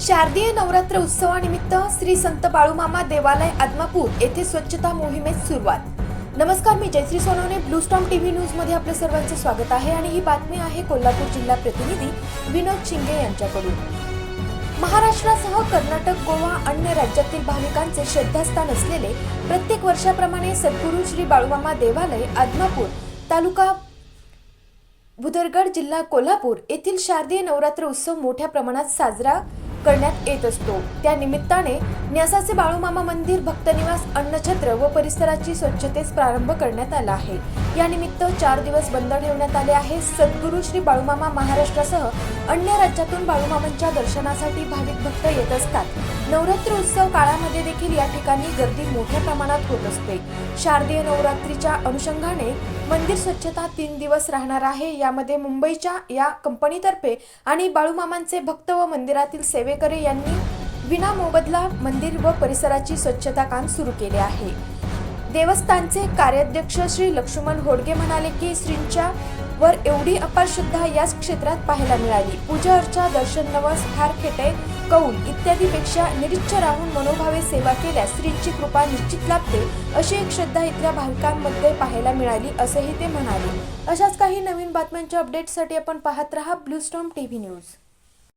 शारदीय नवरात्र उत्सवानिमित्त श्री संत बाळूमामा देवालय आदमापूर येथे स्वच्छता मोहिमेस सुरुवात. नमस्कार मी Jayashree Sonawane. Blue Storm TV न्यूजमध्ये आपलं सर्वांचं स्वागत आहे आणि ही बातमी आहे कोल्हापूर जिल्हा प्रतिनिधी विनोद शिंगे यांच्याकडून. महाराष्ट्रासह कर्नाटक गोवा अन्य राज्यातील भाविकांचे श्रद्धास्थान असलेले प्रत्येक वर्षाप्रमाणे सद्गुरू श्री बाळूमामा देवालय आदमापूर तालुका भुदरगड जिल्हा कोल्हापूर येथील शारदीय नवरात्र उत्सव मोठ्या प्रमाणात साजरा करण्यात येत असतो. त्या निमित्ताने न्यासाचे बाळूमामा मंदिर भक्तनिवास अन्नछत्र व परिसराची स्वच्छतेस प्रारंभ करण्यात आला आहे. या निमित्त चार दिवस बंद ठेवण्यात आले आहे. सद्गुरू श्री बाळूमामा महाराष्ट्रासह अन्य राज्यातून बाळूमामांच्या दर्शनासाठी भाविक भक्त येत असतात. नवरात्र उत्सव काळामध्ये देखील या ठिकाणी गर्दी मोठ्या प्रमाणात होत असते. शारदीय नवरात्रीच्या अनुषंगाने मंदिर स्वच्छता तीन दिवस राहणार आहे. यामध्ये मुंबईच्या या कंपनीतर्फे आणि बाळूमामांचे भक्त व मंदिरातील सेवे सेवेकरे यांनी विना मोबदला मंदिर व परिसराची स्वच्छता काम सुरू केले आहे. देवस्थानचे कार्याध्यक्ष श्री लक्ष्मण होडगे म्हणाले की श्रींच्या वर एवढी अपार श्रद्धा याच क्षेत्रात पाहायला मिळाली. पूजा अर्चा दर्शन नवस हार खेटे कौल इत्यादीपेक्षा निरीच्छ राहून मनोभावे सेवा केल्यास श्रींची कृपा निश्चित लाभते अशी एक श्रद्धा इथल्या भाविकांमध्ये पाहायला मिळाली असेही ते म्हणाले. अशाच काही नवीन बातम्यांच्या अपडेटसाठी आपण पाहत रहा ब्लू स्टॉम टीव्ही न्यूज.